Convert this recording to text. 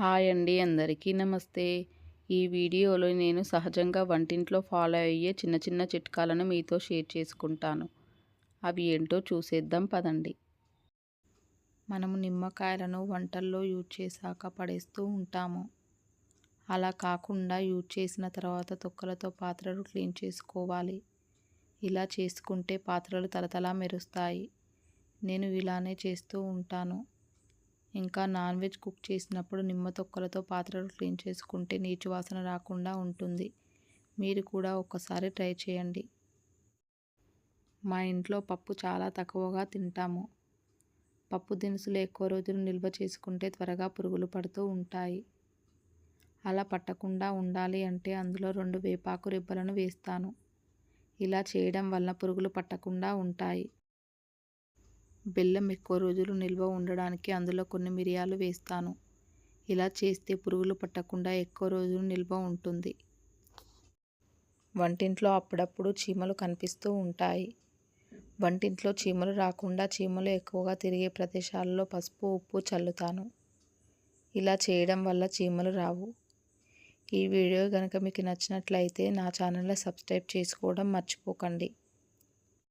Hi అండి అందరికీ నమస్తే. ఈ వీడియోలో నేను సహజంగా వంటింట్లో ఫాలో అయ్యే చిన్న చిన్న చిట్కాలను మీతో షేర్ చేసుకుంటాను. అవి ఏంటో చూసేద్దాం పదండి. మనము నిమ్మకాయలను వంటల్లో యూజ్ చేశాక పడేస్తూ ఉంటాము. అలా కాకుండా యూజ్ చేసిన తర్వాత తొక్కలతో పాత్రలు క్లీన్ చేసుకోవాలి. ఇలా చేసుకుంటే పాత్రలు తలతలా మెరుస్తాయి. నేను ఇలానే చేస్తూ ఉంటాను. ఇంకా నాన్ వెజ్ కుక్ చేసినప్పుడు నిమ్మ తొక్కలతో పాత్రలు క్లీన్ చేసుకుంటే నీచు వాసన రాకుండా ఉంటుంది. మీరు కూడా ఒక్కసారి ట్రై చేయండి. మా ఇంట్లో పప్పు చాలా తక్కువగా తింటాము. పప్పు దినుసులు ఎక్కువ రోజులు నిల్వ చేసుకుంటే త్వరగా పురుగులు పడుతూ ఉంటాయి. అలా పట్టకుండా ఉండాలి అంటే అందులో రెండు వేపాకు రిబ్బలను వేస్తాను. ఇలా చేయడం వల్ల పురుగులు పట్టకుండా ఉంటాయి. బెల్లం ఎక్కువ రోజులు నిల్వ ఉండడానికి అందులో కొన్ని మిరియాలు వేస్తాను. ఇలా చేస్తే పురుగులు పట్టకుండా ఎక్కువ రోజులు నిల్వ ఉంటుంది. వంటింట్లో అప్పుడప్పుడు చీమలు కనిపిస్తూ ఉంటాయి. వంటింట్లో చీమలు రాకుండా చీమలు ఎక్కువగా తిరిగే ప్రదేశాల్లో పసుపు ఉప్పు చల్లుతాను. ఇలా చేయడం వల్ల చీమలు రావు. ఈ వీడియో కనుక మీకు నచ్చినట్లయితే నా ఛానల్ని సబ్స్క్రైబ్ చేసుకోవడం మర్చిపోకండి.